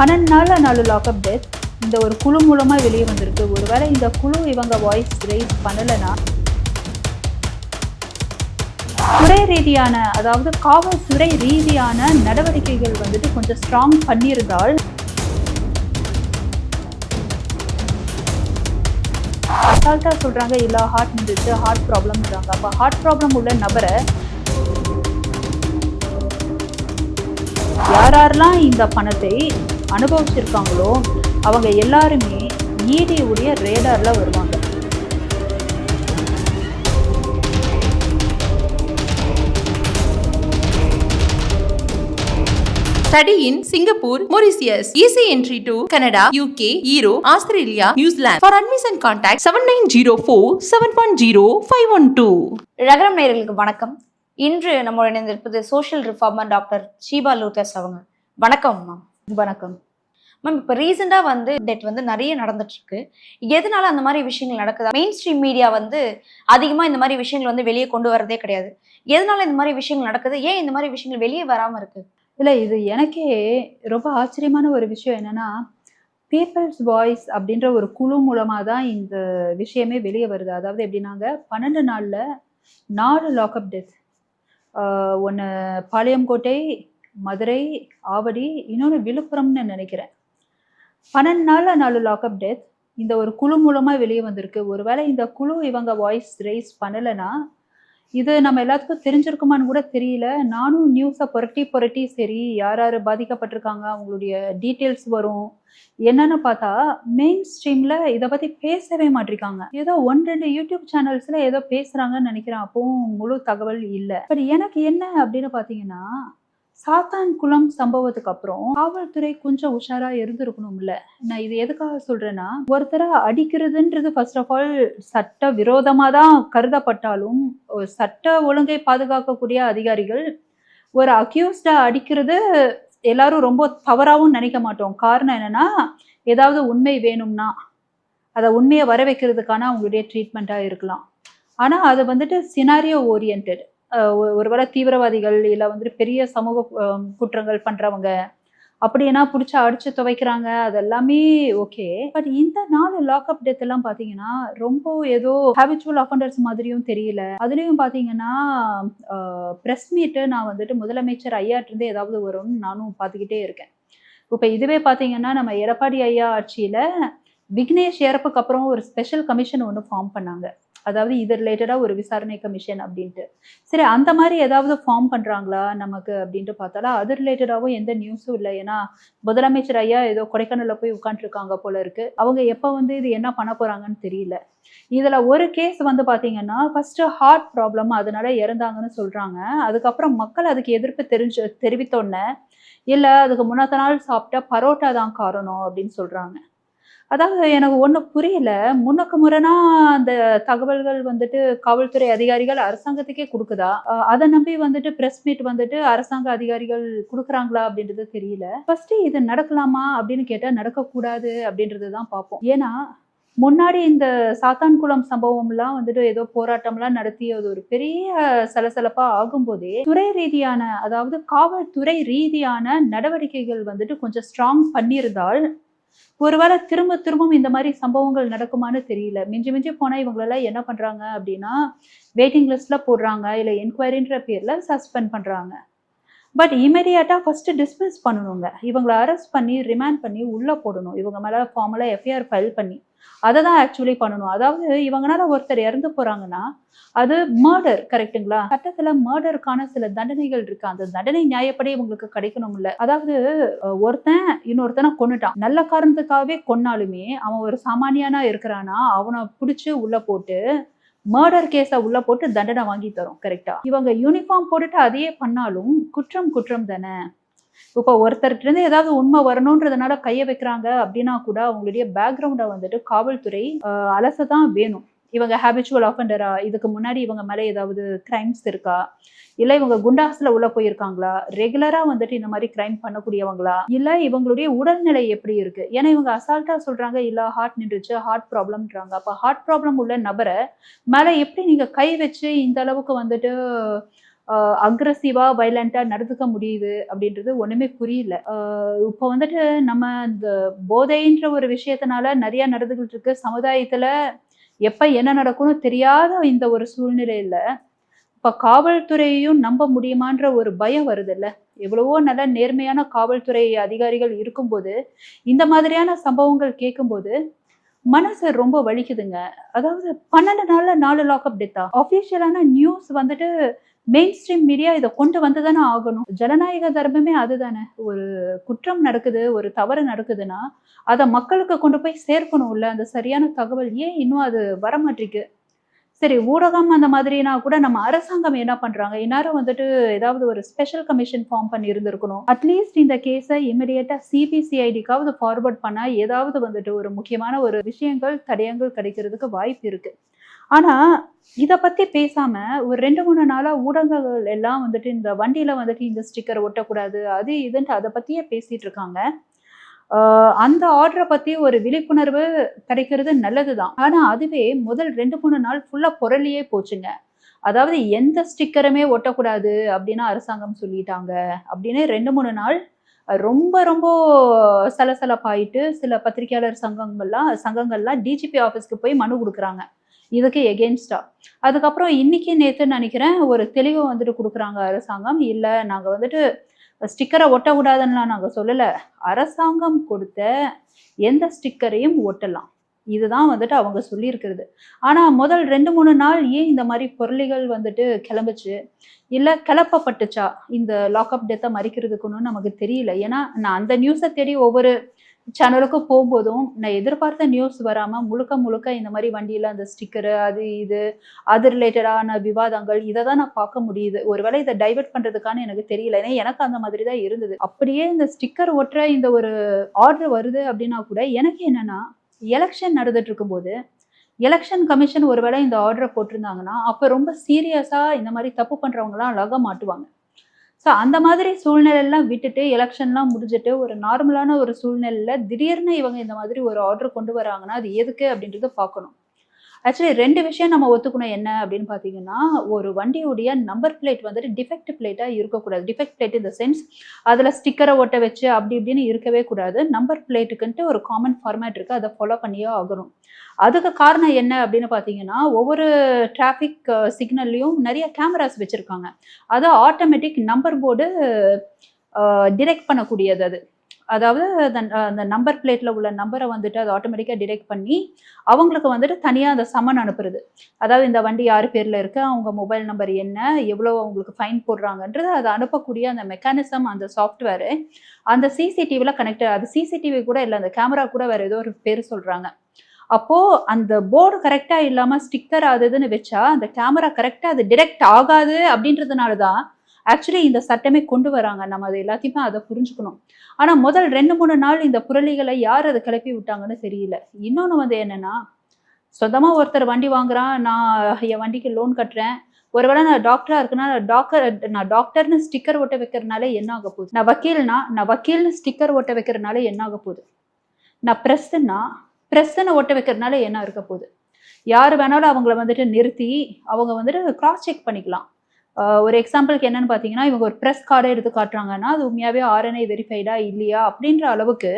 பன்னெண்டு நாளில் நாலு லாக்அப் டெத் இந்த ஒரு குழு மூலமாக வெளியே வந்திருக்கு. ஒருவேளை இந்த குழு இவங்க வாய்ஸ் ரைஸ் பண்ணலைன்னா துறை ரீதியான அதாவது காவல்துறை ரீதியான நடவடிக்கைகள் வந்துட்டு கொஞ்சம் ஸ்ட்ராங் பண்ணியிருந்தால் அசால்ட்டாக சொல்கிறாங்க இல்லை ஹார்ட் நின்றுச்சு ஹார்ட் ப்ராப்ளம்ன்றாங்க அப்போ ஹார்ட் ப்ராப்ளம் உள்ள நபரை யாரெல்லாம் இந்த பணத்தை அனுபவிச்சிருக்காங்களோ அவங்க எல்லாருமே உடைய ரேடாரில் வருவாங்க Study in Singapore, Mauritius. Easy entry to Canada, UK, Europe, Australia, New Zealand. For admission contact 7904 710 512. ரகரம் நேயர்களுக்கு வணக்கம் இன்று நம்மளோட இணைந்திருப்பது சோஷியல் ரிஃபார்மர் டாக்டர் ஷீபா லூத்தஸ் அவங்க வணக்கம் மேம் வணக்கம். மேம் இப்போ ரீசெண்டாக வந்து டெட் வந்து நிறைய நடந்துட்டுருக்கு. எதனால அந்த மாதிரி விஷயங்கள் நடக்குது? மெயின் ஸ்ட்ரீம் மீடியா வந்து அதிகமாக இந்த மாதிரி விஷயங்கள் வந்து வெளியே கொண்டு வரதே கிடையாது. எதனால இந்த மாதிரி விஷயங்கள் நடக்குது? ஏன் இந்த மாதிரி விஷயங்கள் வெளியே வராமல் இருக்குது இல்லை இது எனக்கே ரொம்ப ஆச்சரியமான ஒரு விஷயம் என்னன்னா பீப்புள்ஸ் வாய்ஸ் அப்படின்ற ஒரு குழு மூலமாக தான் இந்த விஷயமே வெளியே வருது. அதாவது எப்படின்னாங்க பன்னெண்டு நாளில் நாலு லாக்அப் டெத் ஒன்று பாளையங்கோட்டை மதுரை ஆவடி இன்னொன்று விழுப்புரம்னு நினைக்கிறேன். பன்னெண்டு நாளில் நாலு லாக்அப் டெத் இந்த ஒரு குழு மூலமாக வெளியே வந்திருக்கு. ஒருவேளை இந்த குழு இவங்க வாய்ஸ் ரைஸ் பண்ணலைன்னா இது நம்ம எல்லாத்துக்கும் தெரிஞ்சிருக்குமான்னு கூட தெரியல. நானும் நியூஸை புரட்டி புரட்டி சரி யார் யார் பாதிக்கப்பட்டிருக்காங்க அவங்களுடைய டீட்டெயில்ஸ் வரும். என்னன்னு பார்த்தா மெயின் ஸ்ட்ரீமில் இதை பற்றி பேசவே மாட்டிருக்காங்க. ஏதோ ஒன் ரெண்டு யூடியூப் சேனல்ஸில் ஏதோ பேசுகிறாங்கன்னு நினைக்கிறேன். அப்பவும் முழு தகவல் இல்லை. பட் எனக்கு என்ன அப்படின்னு பார்த்தீங்கன்னா சாத்தான் குளம் சம்பவத்துக்கு அப்புறம் காவல்துறை கொஞ்சம் உஷாரா இருந்திருக்கணும்ல. நான் இது எதுக்காக சொல்றேன்னா ஒருத்தரை அடிக்கிறதுன்றது ஃபர்ஸ்ட் ஆஃப் ஆல் சட்ட விரோதமா தான் கருதப்பட்டாலும் ஒரு சட்ட ஒழுங்கை பாதுகாக்கக்கூடிய அதிகாரிகள் ஒரு அக்யூஸ்டா அடிக்கிறது எல்லாரும் ரொம்ப தவறாகவும் நினைக்க மாட்டோம். காரணம் என்னன்னா ஏதாவது உண்மை வேணும்னா அதை உண்மையை வர வைக்கிறதுக்கான அவங்களுடைய ட்ரீட்மெண்ட்டாக இருக்கலாம். ஆனால் அது வந்துட்டு சினாரியோ ஓரியன்ட் ஒருவேளை தீவிரவாதிகள் இல்லை வந்துட்டு பெரிய சமூக குற்றங்கள் பண்றவங்க அப்படின்னா பிடிச்சி அடிச்சு துவைக்கிறாங்க அது எல்லாமே ஓகே. பட் இந்த நாலு லாக்அப் டெத் எல்லாம் பாத்தீங்கன்னா ரொம்ப ஏதோ ஹேபிச்சுவல் அஃபண்டர்ஸ் மாதிரியும் தெரியல. அதுலயும் பாத்தீங்கன்னா ப்ரெஸ் மீட்டு நான் வந்துட்டு முதலமைச்சர் ஐயாட்டு இருந்து ஏதாவது வரும்னு நானும் பார்த்துக்கிட்டே இருக்கேன். இப்போ இதுவே பாத்தீங்கன்னா நம்ம எடப்பாடி ஐயா ஆட்சியில விக்னேஷ் இறப்புக்கு அப்புறம் ஒரு ஸ்பெஷல் கமிஷன் ஒன்று ஃபார்ம் பண்ணாங்க. அதாவது இது ரிலேட்டடாக ஒரு விசாரணை கமிஷன் அப்படின்ட்டு. சரி அந்த மாதிரி ஏதாவது ஃபார்ம் பண்ணுறாங்களா நமக்கு அப்படின்ட்டு பார்த்தாலும் அது ரிலேட்டடாகவும் எந்த நியூஸும் இல்லை. ஏன்னா முதலமைச்சர் ஐயா ஏதோ கொடைக்கானலில் போய் உட்காந்துருக்காங்க போல இருக்கு. அவங்க எப்போ வந்து இது என்ன பண்ண போகிறாங்கன்னு தெரியல. இதில் ஒரு கேஸ் வந்து பார்த்தீங்கன்னா ஃபர்ஸ்ட் ஹார்ட் ப்ராப்ளம் அதனால இறந்தாங்கன்னு சொல்கிறாங்க அதுக்கப்புறம் மக்கள் அதுக்கு எதிர்ப்பு தெரிஞ்சு தெரிவித்தோன்னே இல்லை அதுக்கு முன்னத்த நாள் சாப்பிட்டா பரோட்டா தான் காரணம் அப்படின்னு சொல்கிறாங்க அதாவது எனக்கு ஒன்றும் புரியல. முன்னக்கு முறைனா அந்த தகவல்கள் வந்துட்டு காவல்துறை அதிகாரிகள் அரசாங்கத்துக்கே கொடுக்குதா? அதை நம்பி வந்துட்டு பிரஸ் மீட் வந்துட்டு அரசாங்க அதிகாரிகள் கொடுக்குறாங்களா அப்படின்றது தெரியல. ஃபர்ஸ்ட் இது நடக்கலாமா அப்படின்னு கேட்டால் நடக்கக்கூடாது அப்படின்றது தான் பார்ப்போம். ஏன்னா முன்னாடி இந்த சாத்தான்குளம் சம்பவம்லாம் வந்துட்டு ஏதோ போராட்டம்லாம் நடத்தி அது ஒரு பெரிய சலசலப்பாக ஆகும்போதே துறை ரீதியான அதாவது காவல்துறை ரீதியான நடவடிக்கைகள் வந்துட்டு கொஞ்சம் ஸ்ட்ராங் பண்ணியிருந்தால் ஒருவேளை திரும்ப திரும்பவும் இந்த மாதிரி சம்பவங்கள் நடக்குமான்னு தெரியல. மிஞ்சி மிஞ்சி போனா இவங்களெல்லாம் என்ன பண்றாங்க அப்படின்னா வெயிட்டிங் லிஸ்ட்ல போடுறாங்க இல்லை என்கொயரின்ற பேர்ல சஸ்பெண்ட் பண்றாங்க. பட் இமீடியட்டா ஃபர்ஸ்ட் டிஸ்மிஸ் பண்ணணுங்க. இவங்களை அரெஸ்ட் பண்ணி ரிமாண்ட் பண்ணி உள்ள போடணும். இவங்க மேல ஃபார்மலா எஃப்ஐஆர் ஃபைல் பண்ணி. அதை தான் ஆக்சுவலி பண்ணணும். அதாவது இவங்கனால ஒருத்தர் இறந்து போறாங்கன்னா அது மர்டர் கரெக்ட்டுங்களா சட்டத்துல மர்டருக்கான சில தண்டனைகள் இருக்கு. அந்த தண்டனை நியாயப்படி இவங்களுக்கு கிடைக்கணும்ல. அதாவது ஒருத்தன் இன்னொருத்தனை கொன்னுட்டான். நல்ல காரணத்துக்காகவே கொன்னாலுமே அவன் ஒரு சாமானியனா இருக்கிறானா அவனை பிடிச்சி உள்ள போட்டு மர்டர் கேஸை உள்ள போட்டு தண்டனை வாங்கி தரும் கரெக்டா இவங்க யூனிஃபார்ம் போட்டுட்டு அதையே பண்ணாலும் குற்றம் குற்றம் தானே? இப்போ ஒருத்தர்கிட்ட இருந்து ஏதாவது உண்மை வரணுன்றதுனால கையை வைக்கிறாங்க அப்படின்னா கூட அவங்களுடைய பேக்ரவுண்டை வந்துட்டு காவல்துறை அஹ், அலசதான் வேணும். இவங்க ஹேபிச்சுவல் ஆஃபண்டரா இதுக்கு முன்னாடி இவங்க மேலே ஏதாவது கிரைம்ஸ் இருக்கா? இல்லை இவங்க குண்டாஸில் உள்ளே போயிருக்காங்களா? ரெகுலராக வந்துட்டு இந்த மாதிரி கிரைம் பண்ணக்கூடியவங்களா? இல்லை இவங்களுடைய உடல்நிலை எப்படி இருக்குது ஏன்னா இவங்க அசால்ட்டாக சொல்கிறாங்க இல்லை ஹார்ட் நின்றுச்சு ஹார்ட் ப்ராப்ளம்ன்றாங்க அப்போ ஹார்ட் ப்ராப்ளம் உள்ள நபரை மேலே எப்படி நீங்கள் கை வச்சு இந்த அளவுக்கு வந்துட்டு அக்ரஸிவா வைலண்டா நடந்துக்க முடியுது அப்படின்றது ஒண்ணுமே புரியல. இப்போ வந்துட்டு நம்ம இந்த போதைன்ற ஒரு விஷயத்தினால நிறைய நடந்துகிட்டு இருக்கு. சமுதாயத்துல எப்ப என்ன நடக்கும்னு தெரியாத இந்த ஒரு சூழ்நிலையில இப்ப காவல்துறையையும் நம்ப முடியுமான்ற ஒரு பயம் வருது இல்ல எவ்வளவோ நல்ல நேர்மையான காவல்துறை அதிகாரிகள் இருக்கும்போது இந்த மாதிரியான சம்பவங்கள் கேட்கும்போது மனசு ரொம்ப வலிக்குதுங்க. அதாவது பன்னெண்டு நாள்ல நாலு லாக்அப் டெத்தா அஃபிஷியலான நியூஸ் வந்துட்டு மெயின் ஸ்ட்ரீம் மீடியா இதை கொண்டு வந்து தானே ஆகணும்? ஜனநாயக தர்மமே அதுதானே. ஒரு குற்றம் நடக்குது ஒரு தவறு நடக்குதுன்னா அதை மக்களுக்கு கொண்டு போய் சேர்க்கணும்ல அந்த சரியான தகவல் ஏன் இன்னும் அது வரமாட்டிருக்கு சரி ஊடகம் அந்த மாதிரினா கூட நம்ம அரசாங்கம் என்ன பண்றாங்க? இந்நேரம் வந்துட்டு ஏதாவது ஒரு ஸ்பெஷல் கமிஷன் ஃபார்ம் பண்ணி இருந்திருக்கணும். அட்லீஸ்ட் இந்த கேஸை இமிடியேட்டா சிபிசிஐடிக்காவது ஃபார்வர்ட் பண்ணா ஏதாவது வந்துட்டு ஒரு முக்கியமான ஒரு விஷயங்கள் தடயங்கள் கிடைக்கிறதுக்கு வாய்ப்பு இருக்கு. ஆனா இத பத்தி பேசாம ஒரு ரெண்டு மூணு நாளா ஊடகங்கள் எல்லாம் வந்துட்டு இந்த வண்டியில வந்துட்டு இந்த ஸ்டிக்கர் ஒட்டக்கூடாது அது இதுன்ட்டு அதை பத்தியே பேசிட்டு இருக்காங்க. அந்த ஆர்டரை பத்தி ஒரு விழிப்புணர்வு கிடைக்கிறது நல்லதுதான். ஆனா அதுவே முதல் ரெண்டு மூணு நாள் ஃபுல்லா புரளியே போச்சுங்க. அதாவது எந்த ஸ்டிக்கருமே ஒட்டக்கூடாது அப்படின்னு அரசாங்கம் சொல்லிட்டாங்க. அப்படின்னு ரெண்டு மூணு நாள் ரொம்ப ரொம்ப சலசலப்பாயிட்டு சில பத்திரிகையாளர் சங்கங்கள்லாம் சங்கங்கள்லாம் டிஜிபி ஆஃபீஸ்க்கு போய் மனு கொடுக்குறாங்க. இதுக்கு எகென்ஸ்டா அதுக்கப்புறம் இன்னைக்கு நேற்று நினைக்கிறேன் ஒரு தெளிவை வந்துட்டு கொடுக்குறாங்க அரசாங்கம். இல்லை நாங்கள் வந்துட்டு ஸ்டிக்கரை ஒட்டக்கூடாதுன்னுலாம் நாங்கள் சொல்லலை. அரசாங்கம் கொடுத்த எந்த ஸ்டிக்கரையும் ஒட்டலாம். இதுதான் வந்துட்டு அவங்க சொல்லியிருக்கிறது. ஆனால் முதல் ரெண்டு மூணு நாள் ஏன் இந்த மாதிரி பொருளிகள் வந்துட்டு கிளம்புச்சு? இல்லை கிளப்பப்பட்டுச்சா? இந்த லாக்அப் டெத்தை மறிக்கிறதுக்குன்னு நமக்கு தெரியல. ஏன்னா நான் அந்த நியூஸை தேடி ஒவ்வொரு சேனலுக்கும் போகும்போதும் நான் எதிர்பார்த்த நியூஸ் வராமல் முழுக்க முழுக்க இந்த மாதிரி வண்டியில் அந்த ஸ்டிக்கரு அது இது அது ரிலேட்டடான விவாதங்கள் இதை தான் நான் பார்க்க முடியுது. ஒருவேளை இதை டைவர்ட் பண்ணுறதுக்கான எனக்கு தெரியல. ஏன்னா எனக்கு அந்த மாதிரி தான் இருந்தது. அப்படியே இந்த ஸ்டிக்கர் ஒட்டுற இந்த ஒரு ஆர்டர் வருது அப்படின்னா கூட எனக்கு என்னன்னா எலெக்ஷன் நடந்துட்டு இருக்கும்போது எலெக்ஷன் கமிஷன் ஒருவேளை இந்த ஆர்டரை போட்டிருந்தாங்கன்னா அப்போ ரொம்ப சீரியஸாக இந்த மாதிரி தப்பு பண்ணுறவங்களாம் அழகாக மாட்டுவாங்க. ஸோ அந்த மாதிரி சூழ்நிலையெல்லாம் விட்டுட்டு எலெக்ஷன்லாம் முடிஞ்சிட்டு ஒரு நார்மலான ஒரு சூழ்நிலையில் திடீர்னு இவங்க இந்த மாதிரி ஒரு ஆர்டர் கொண்டு வராங்கன்னா அது எதுக்கு அப்படின்றத பார்க்கணும். ஆக்சுவலி ரெண்டு விஷயம் நம்ம ஒத்துக்கணும். என்ன அப்படின்னு பார்த்தீங்கன்னா ஒரு வண்டியுடைய நம்பர் பிளேட் வந்துட்டு டிஃபெக்ட் பிளேட்டாக இருக்கக்கூடாது. டிஃபெக்ட் பிளேட் இந்த சென்ஸ் அதில் ஸ்டிக்கரை ஒட்ட வச்சு அப்படி இப்படின்னு இருக்கவே கூடாது. நம்பர் பிளேட்டுக்குன்ட்டு ஒரு காமன் ஃபார்மேட் இருக்குது அதை ஃபாலோ பண்ணியே ஆகணும். அதுக்கு காரணம் என்ன அப்படின்னு பார்த்தீங்கன்னா ஒவ்வொரு டிராஃபிக் சிக்னல்லையும் நிறைய கேமராஸ் வச்சுருக்காங்க. அதை ஆட்டோமேட்டிக் நம்பர் போர்டு டிரெக்ட் பண்ணக்கூடியது அது. அதாவது அந்த நம்பர் பிளேட்டில் உள்ள நம்பரை வந்துட்டு அதை ஆட்டோமேட்டிக்காக டிடெக்ட் பண்ணி அவங்களுக்கு வந்துட்டு தனியாக அந்த சமன் அனுப்புறது. அதாவது இந்த வண்டி யார் பேரில் இருக்கு அவங்க மொபைல் நம்பர் என்ன எவ்வளோ அவங்களுக்கு ஃபைன் போடுறாங்கன்றது அதை அனுப்பக்கூடிய அந்த மெக்கானிசம் அந்த சாஃப்ட்வேரு அந்த சிசிடிவியில் கனெக்ட் அது சிசிடிவி கூட இல்லை அந்த கேமரா கூட வேறு ஏதோ ஒரு பேர் சொல்கிறாங்க அப்போது அந்த போர்டு கரெக்டாக இல்லாமல் ஸ்டிக்கர் ஆகுதுன்னு வச்சா அந்த கேமரா கரெக்டாக அது டிடெக்ட் ஆகாது அப்படின்றதுனால தான் ஆக்சுவலி இந்த சட்டமே கொண்டு வராங்க. நம்ம அதை எல்லாத்தையுமே அதை புரிஞ்சுக்கணும். ஆனால் முதல் ரெண்டு மூணு நாள் இந்த புரளிகளை யார் அதை கிளப்பி விட்டாங்கன்னு தெரியல. இன்னொன்று வந்து என்னென்னா சொந்தமாக ஒருத்தர் வண்டி வாங்குறான் நான் என் வண்டிக்கு லோன் கட்டுறேன். ஒருவேளை நான் டாக்டராக இருக்குன்னா டாக்டர் நான் டாக்டர்னு ஸ்டிக்கர் ஒட்ட வைக்கிறதுனால என்ன ஆக போகுது? நான் வக்கீல்னா நான் வக்கீல்னு ஸ்டிக்கர் ஒட்ட வைக்கிறதுனால என்ன ஆக போகுது? நான் பிரஸ்ன்னா ப்ரெஸ்ஸுன்னு ஒட்ட வைக்கிறதுனால என்ன இருக்க போகுது? யார் வேணாலும் அவங்கள வந்துட்டு நிறுத்தி அவங்க வந்துட்டு கிராஸ் செக் பண்ணிக்கலாம். ஒரு எக்ஸாம்பிளுக்கு என்னன்னு பார்த்தீங்கன்னா இவங்க ஒரு ப்ரெஸ் கார்டை எடுத்து காட்டுறாங்கன்னா அது உண்மையாகவே ஆர்என்ஐ வெரிஃபைடா இல்லையா? அப்படின்ற அளவுக்கு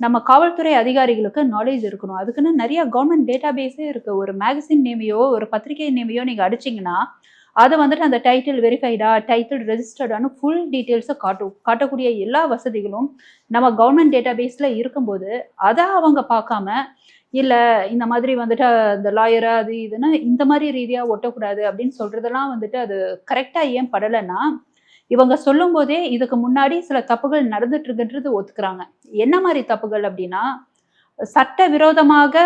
நம்ம காவல்துறை அதிகாரிகளுக்கு நாலேஜ் இருக்கணும். அதுக்குன்னு நிறைய கவர்மெண்ட் டேட்டா பேஸே இருக்குது ஒரு மேகசின் நேமையோ ஒரு பத்திரிகை நேமையோ நீங்கள் அடிச்சீங்கன்னா அதை வந்துட்டு அந்த டைட்டில் வெரிஃபைடா டைட்டில் ரெஜிஸ்டர்டானு ஃபுல் டீட்டெயில்ஸை காட்டும் காட்டக்கூடிய எல்லா வசதிகளும் நம்ம கவர்மெண்ட் டேட்டா பேஸில் இருக்கும்போது அதை அவங்க பார்க்காம இல்லை இந்த மாதிரி வந்துட்டு இந்த லாயரா அது இதுன்னு இந்த மாதிரி ரீதியாக ஒட்டக்கூடாது அப்படின்னு சொல்றதெல்லாம் வந்துட்டு அது கரெக்டாக ஏன் படலைன்னா இவங்க சொல்லும் போதே இதுக்கு முன்னாடி சில தப்புகள் நடந்துட்டு இருக்குன்றது ஒத்துக்கிறாங்க. என்ன மாதிரி தப்புகள் அப்படின்னா சட்ட விரோதமாக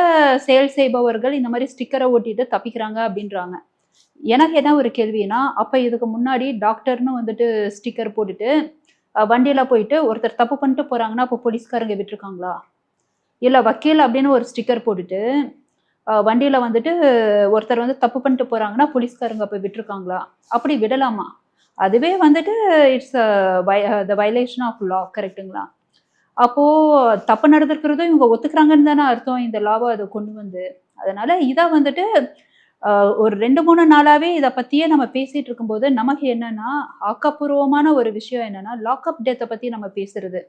செயல் செய்பவர்கள் இந்த மாதிரி ஸ்டிக்கரை ஓட்டிட்டு தப்பிக்கிறாங்க அப்படின்றாங்க. எனக்கு என்ன ஒரு கேள்வினா அப்போ இதுக்கு முன்னாடி டாக்டர்னு வந்துட்டு ஸ்டிக்கர் போட்டுட்டு வண்டியில் போயிட்டு ஒருத்தர் தப்பு பண்ணிட்டு போகிறாங்கன்னா அப்போ போலீஸ்காரங்க விட்டுருக்காங்களா? இல்லை வக்கீல் அப்படின்னு ஒரு ஸ்டிக்கர் போட்டுட்டு வண்டியில் வந்துட்டு ஒருத்தர் வந்து தப்பு பண்ணிட்டு போகிறாங்கன்னா போலீஸ்காரங்க அப்போ விட்டுருக்காங்களா? அப்படி விடலாமா? அதுவே வந்துட்டு it's the violation of law கரெக்ட்டுங்களா அப்போது தப்பு நடந்திருக்கிறதும் இவங்க ஒத்துக்கிறாங்கன்னு தானே அர்த்தம் இந்த லாவை அதை கொண்டு வந்து. அதனால் இதை வந்துட்டு ஒரு ரெண்டு மூணு நாளாவே இதை பத்தியே நம்ம பேசிட்டு இருக்கும்போது நமக்கு என்னன்னா ஆக்கப்பூர்வமான ஒரு விஷயம் என்னன்னா லாக்அப் டெத்தை பத்தி நம்ம பேசுறது.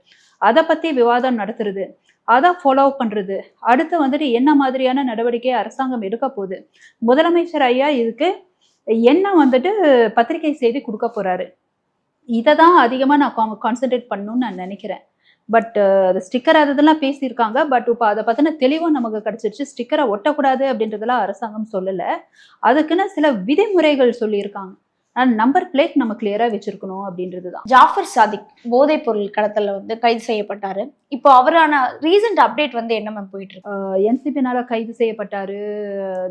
அதை பத்தி விவாதம் நடத்துறது. அதை ஃபாலோ பண்றது. அடுத்து வந்துட்டு என்ன மாதிரியான நடவடிக்கையை அரசாங்கம் எடுக்க போகுது? முதலமைச்சர் ஐயா இதுக்கு என்ன வந்துட்டு பத்திரிகை செய்தி கொடுக்க போறாரு? இதை தான் அதிகமாக நான் கான்சென்ட்ரேட் பண்ணணும்னு நான் நினைக்கிறேன். பட் அது ஸ்டிக்கர் அது இதெல்லாம் பேசியிருக்காங்க. பட் இப்போ அதை பற்றின தெளிவும் நமக்கு கிடைச்சிருச்சு. ஸ்டிக்கரை ஒட்டக்கூடாது அப்படின்றதெல்லாம் அரசாங்கம் சொல்லலை. அதுக்குன்னு சில விதிமுறைகள் சொல்லியிருக்காங்க. ஆனால் நம்பர் பிளேட் நம்ம கிளியராக வச்சிருக்கணும் அப்படின்றது தான் ஜாஃபர் சாதிக் போதைப் பொருள் கடத்தல்ல வந்து கைது செய்யப்பட்டாரு. இப்போ அவரான ரீசன்ட் அப்டேட் வந்து என்ன மேம் போயிட்டு இருக்கு? என்சிபினால கைது செய்யப்பட்டாரு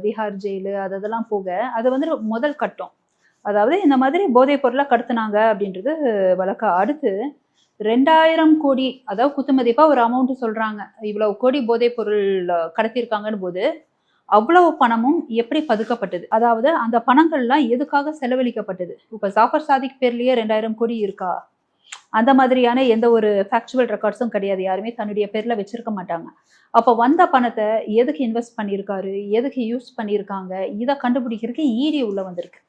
திஹார் ஜெயிலு அது அதெல்லாம் போக அது வந்து முதல் கட்டம். அதாவது இந்த மாதிரி போதைப் பொருளை கடத்துனாங்க அப்படின்றது வழக்க. அடுத்து ரெண்டாயிரம் கோடி அதாவது குத்துமதிப்பாக ஒரு அமௌண்ட் சொல்றாங்க. இவ்வளவு கோடி போதைப் பொருள் கடத்தியிருக்காங்கன்னு போது அவ்வளவு பணமும் எப்படி பதுக்கப்பட்டது? அதாவது அந்த பணங்கள்லாம் எதுக்காக செலவழிக்கப்பட்டது? இப்ப ஜாஃபர் சாதிக் பேர்லயே ரெண்டாயிரம் கோடி இருக்கா? அந்த மாதிரியான எந்த ஒரு ஃபேக்சுவல் ரெக்கார்ட்ஸும் கிடையாது. யாருமே தன்னுடைய பேர்ல வச்சிருக்க மாட்டாங்க. அப்போ வந்த பணத்தை எதுக்கு இன்வெஸ்ட் பண்ணியிருக்காரு? எதுக்கு யூஸ் பண்ணியிருக்காங்க? இதை கண்டுபிடிக்கிறதுக்கு ஈடி உள்ள வந்திருக்கு.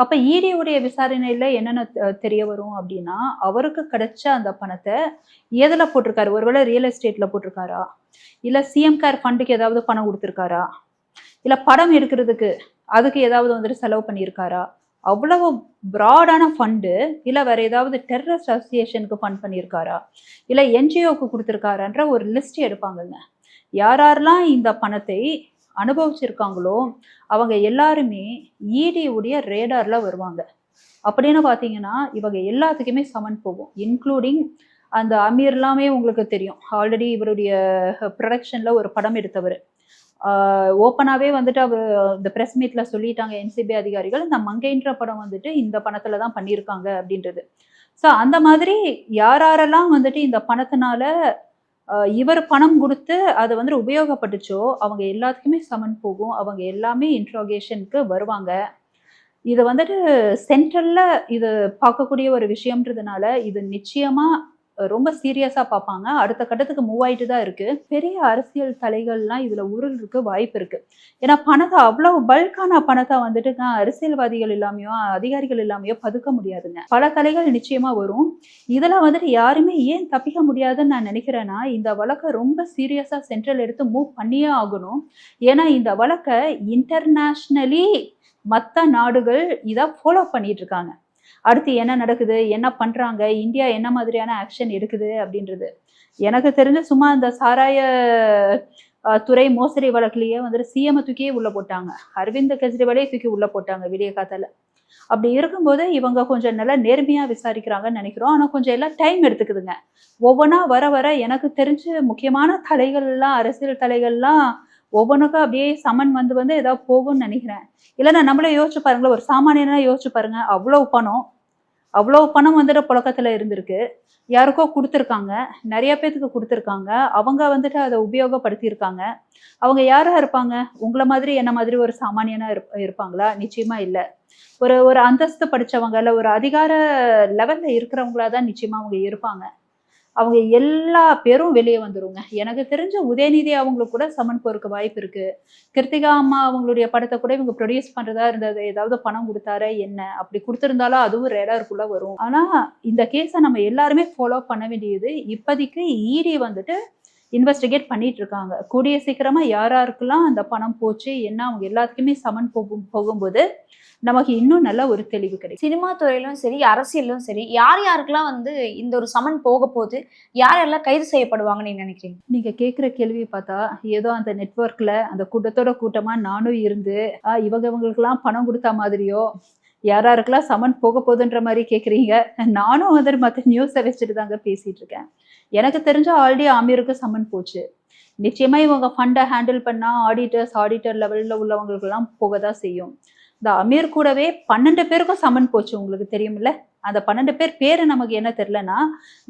அப்போ ஈடியுடைய விசாரணையில விசாரணையில் என்னென்ன தெரிய வரும் அப்படின்னா அவருக்கு கிடைச்ச அந்த பணத்தை எதில் போட்டிருக்காரு? ஒருவேளை ரியல் எஸ்டேட்டில் போட்டிருக்காரா? இல்லை சிஎம் கேர் ஃபண்டுக்கு ஏதாவது பணம் கொடுத்துருக்காரா? இல்லை படம் எடுக்கிறதுக்கு அதுக்கு ஏதாவது வந்துட்டு செலவு பண்ணியிருக்காரா? அவ்வளவு ப்ராடான ஃபண்டு இல்லை வேற ஏதாவது டெரரிஸ்ட் அசோசியேஷனுக்கு ஃபண்ட் பண்ணியிருக்காரா? இல்லை என்ஜிஓக்கு கொடுத்துருக்காரான்ற ஒரு லிஸ்ட் எடுப்பாங்கங்க. யாரெல்லாம் இந்த பணத்தை அனுபவிச்சிருக்காங்களோ அவங்க எல்லாருமே ED உடைய ரேடார்ல வருவாங்க. அப்படின்னு பார்த்தீங்கன்னா இவங்க எல்லாத்துக்குமே சமன் போகும். இன்க்ளூடிங் அந்த அமீர் எல்லாமே உங்களுக்கு தெரியும். ஆல்ரெடி இவருடைய ப்ரொடக்ஷன்ல ஒரு படம் எடுத்தவர். ஓப்பனாகவே வந்துட்டு அவர் இந்த ப்ரெஸ் மீட்ல சொல்லிட்டாங்க என்சிபி அதிகாரிகள் இந்த மங்கைன்ற படம் வந்துட்டு இந்த பணத்துல தான் பண்ணியிருக்காங்க அப்படின்றது. ஸோ அந்த மாதிரி யாரெல்லாம் வந்துட்டு இந்த பணத்தினால இவர் பணம் கொடுத்து அது வந்துட்டு உபயோகப்பட்டுச்சோ அவங்க எல்லாத்துக்குமே சமன் போகும். அவங்க எல்லாமே இன்ட்ரோகேஷனுக்கு வருவாங்க. இது வந்துட்டு சென்ட்ரல்ல இது பார்க்கக்கூடிய ஒரு விஷயம்ன்றதுனால இது நிச்சயமா ரொம்ப சீரியஸா பார்ப்பாங்க. அடுத்த கட்டத்துக்கு மூவ் ஆயிட்டு தான் இருக்கு. பெரிய அரசியல் தலைகள்லாம் இதுல உருளுக்கு வாய்ப்பு இருக்கு. ஏன்னா பணத்தை அவ்வளவு பல்கான பணத்தை வந்துட்டு அரசியல்வாதிகள் இல்லாமையோ அதிகாரிகள் இல்லாமையோ பதுக்க முடியாதுங்க. பல தலைகள் நிச்சயமா வரும். இதுல வந்துட்டு யாருமே ஏன் தப்பிக்க முடியாதுன்னு நான் நினைக்கிறேன்னா இந்த வழக்கை ரொம்ப சீரியஸா சென்ட்ரல் எடுத்து மூவ் பண்ணியே ஆகணும். ஏன்னா இந்த வழக்கை இன்டர்நேஷ்னலி மற்ற நாடுகள் இதை ஃபாலோ பண்ணிட்டு இருக்காங்க. அடுத்து என்ன நடக்குது? என்ன பண்றாங்க? இந்தியா என்ன மாதிரியான ஆக்ஷன் எடுக்குது? அப்படின்றது. எனக்கு தெரிஞ்ச சும்மா இந்த சாராய துறை மோசடி வழக்குலயே வந்துட்டு சிஎம் தூக்கியே உள்ள போட்டாங்க. அரவிந்த் கெஜ்ரிவாலே தூக்கி உள்ள போட்டாங்க விடிய காத்தால. அப்படி இருக்கும்போது இவங்க கொஞ்சம் நல்லா நேர்மையா விசாரிக்கிறாங்கன்னு நினைக்கிறோம். ஆனா கொஞ்சம் எல்லாம் டைம் எடுத்துக்குதுங்க. ஒவ்வொன்றா வர வர எனக்கு தெரிஞ்சு முக்கியமான தலைகள்லாம் அரசியல் தலைகள்லாம் ஒவ்வொன்றுக்கும் அப்படியே சமன் வந்து வந்து ஏதாவது போகும்னு நினைக்கிறேன். இல்லைன்னா நம்மளே யோசிச்சு பாருங்களேன் ஒரு சாமானியனா யோசிச்சு பாருங்க அவ்வளோ பணம் அவ்வளோ பணம் வந்துட்டு புழக்கத்தில் இருந்திருக்கு. யாருக்கோ கொடுத்துருக்காங்க நிறைய பேத்துக்கு கொடுத்துருக்காங்க அவங்க வந்துட்டு அதை உபயோகப்படுத்தியிருக்காங்க. அவங்க யாராக இருப்பாங்க? உங்களை மாதிரி என்ன மாதிரி ஒரு சாமானியனா இருப் இருப்பாங்களா? நிச்சயமா இல்லை. ஒரு ஒரு அந்தஸ்து படிச்சவங்க இல்லை ஒரு அதிகார லெவலில் இருக்கிறவங்களா தான் நிச்சயமா அவங்க இருப்பாங்க. அவங்க எல்லா பேரும் வெளியே வந்துருங்க. எனக்கு தெரிஞ்ச உதயநிதி அவங்களுக்கு கூட சமன் போறதுக்கு வாய்ப்பு இருக்கு. கிருத்திகா அம்மா அவங்களுடைய படத்தை கூட இவங்க ப்ரொடியூஸ் பண்றதா இருந்தது. ஏதாவது பணம் கொடுத்தாரா என்ன? அப்படி கொடுத்திருந்தாலும் அதுவும் ரேடாருக்குள்ள வரும். ஆனா இந்த கேஸை நம்ம எல்லாருமே ஃபாலோ பண்ண வேண்டியது இப்போதைக்கு இடி வந்துட்டு இன்வெஸ்டிகேட் பண்ணிட்டு இருக்காங்க கூடிய சீக்கிரமா யார் யாருக்கெல்லாம் அந்த பணம் போச்சு என்ன அவங்க எல்லாத்துக்குமே சமன் போகும் போகும்போது நமக்கு இன்னும் நல்ல ஒரு தெளிவு கிடைக்கும். சினிமா துறையிலும் சரி அரசியலும் சரி யார் யாருக்கெல்லாம் வந்து இந்த ஒரு சமன் போக போகுது யார் யாரெல்லாம் கைது செய்யப்படுவாங்கன்னு நீங்க நினைக்கிறீங்க? நீங்க கேக்குற கேள்வியை பார்த்தா ஏதோ அந்த நெட்வொர்க்ல அந்த கூட்டத்தோட கூட்டமா நானும் இருந்து ஆஹ் இவங்க இவங்களுக்கெல்லாம் பணம் கொடுத்த மாதிரியோ யார் சமன் போக போகுதுன்ற மாதிரி கேட்குறீங்க நானும் வந்து மற்ற நியூஸை வச்சுட்டு தாங்க பேசிகிட்டு இருக்கேன். எனக்கு தெரிஞ்ச ஆல்ரெடி ஆமீருக்கு சமன் போச்சு. நிச்சயமாக இவங்க ஃபண்டை ஹேண்டில் பண்ணால் ஆடிட்டர்ஸ் ஆடிட்டர் லெவலில் உள்ளவங்களுக்கெல்லாம் போக தான் செய்யும். இந்த அமீர் கூடவே பன்னெண்டு பேருக்கும் சமன் போச்சு உங்களுக்கு தெரியுமில்ல? அந்த பன்னெண்டு பேர் பேர் நமக்கு என்ன தெரிலனா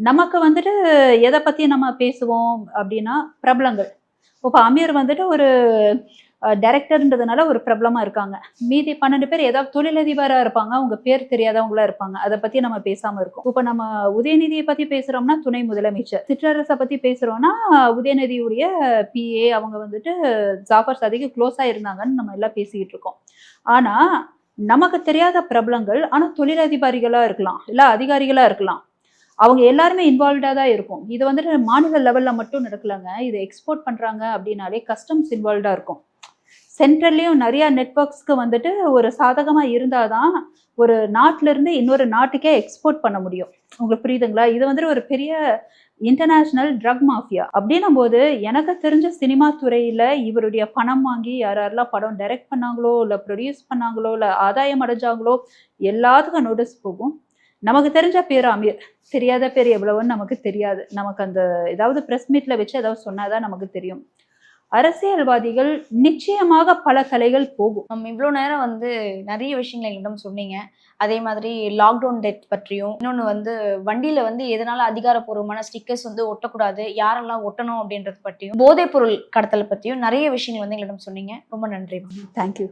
நமக்கு வந்துட்டு எதை பற்றி நம்ம பேசுவோம் அப்படின்னா பிரபலங்கள். இப்போ அமீர் வந்துட்டு ஒரு டைரக்டர்ன்றதுனால ஒரு பிரபலமா இருக்காங்க. மீதி பன்னெண்டு பேர் ஏதாவது தொழிலதிபராக இருப்பாங்க. அவங்க பேர் தெரியாதவங்களா இருப்பாங்க. அதை பத்தி நம்ம பேசாம இருக்கோம். இப்ப நம்ம உதயநிதியை பத்தி பேசுறோம்னா துணை முதலமைச்சர். சிற்றரசை பத்தி பேசுறோம்னா உதயநிதியுடைய பிஏ அவங்க வந்துட்டு ஜாஃபர் சதிக்கு க்ளோஸா இருந்தாங்கன்னு நம்ம எல்லாம் பேசிக்கிட்டு இருக்கோம். ஆனா நமக்கு தெரியாத பிரபலங்கள் ஆனா தொழிலதிபதிகளா இருக்கலாம். இல்ல அதிகாரிகளா இருக்கலாம். அவங்க எல்லாருமே இன்வால்வ்டா தான் இருக்கும். இது வந்துட்டு மாநில லெவல்ல மட்டும் நடக்கலங்க. இதை எக்ஸ்போர்ட் பண்றாங்க அப்படின்னாலே கஸ்டம்ஸ் இன்வால்வ்டா இருக்கும். சென்ட்ரல்லையும் நிறைய நெட்ஒர்க்ஸ்க்கு வந்துட்டு ஒரு சாதகமா இருந்தாதான் ஒரு நாட்டிலேருந்து இன்னொரு நாட்டுக்கே எக்ஸ்போர்ட் பண்ண முடியும். உங்களுக்கு புரியுதுங்களா? இது வந்துட்டு ஒரு பெரிய இன்டர்நேஷ்னல் ட்ரக் மாஃபியா அப்படின்னும் போது எனக்கு தெரிஞ்ச சினிமா துறையில இவருடைய பணம் வாங்கி யார் யாரெல்லாம் படம் டைரக்ட் பண்ணாங்களோ இல்லை ப்ரொடியூஸ் பண்ணாங்களோ இல்லை ஆதாயம் அடைஞ்சாங்களோ எல்லாத்துக்கும் நோட்டீஸ் போகும். நமக்கு தெரிஞ்ச பேர் அமீர். தெரியாத பேர் எவ்வளவுன்னு நமக்கு தெரியாது. நமக்கு அந்த ஏதாவது ப்ரெஸ் மீட்ல வச்சு ஏதாவது சொன்னாதான் நமக்கு தெரியும். அரசியல்வாதிகள் நிச்சயமாக பல கலைகள் போகும். நம்ம இவ்வளோ நேரம் வந்து நிறைய விஷயங்கள் எங்களிடம் சொன்னீங்க. அதே மாதிரி லாக்டவுன் டெத் பற்றியும் இன்னொன்று வந்து வண்டியில வந்து எதனால அதிகாரப்பூர்வமான ஸ்டிக்கர்ஸ் வந்து ஒட்டக்கூடாது யாரெல்லாம் ஒட்டணும் அப்படின்றது பற்றியும் போதைப் பொருள் கடத்தலை பற்றியும் நிறைய விஷயங்கள் வந்து எங்களிடம் சொன்னீங்க. ரொம்ப நன்றி. தேங்க்யூ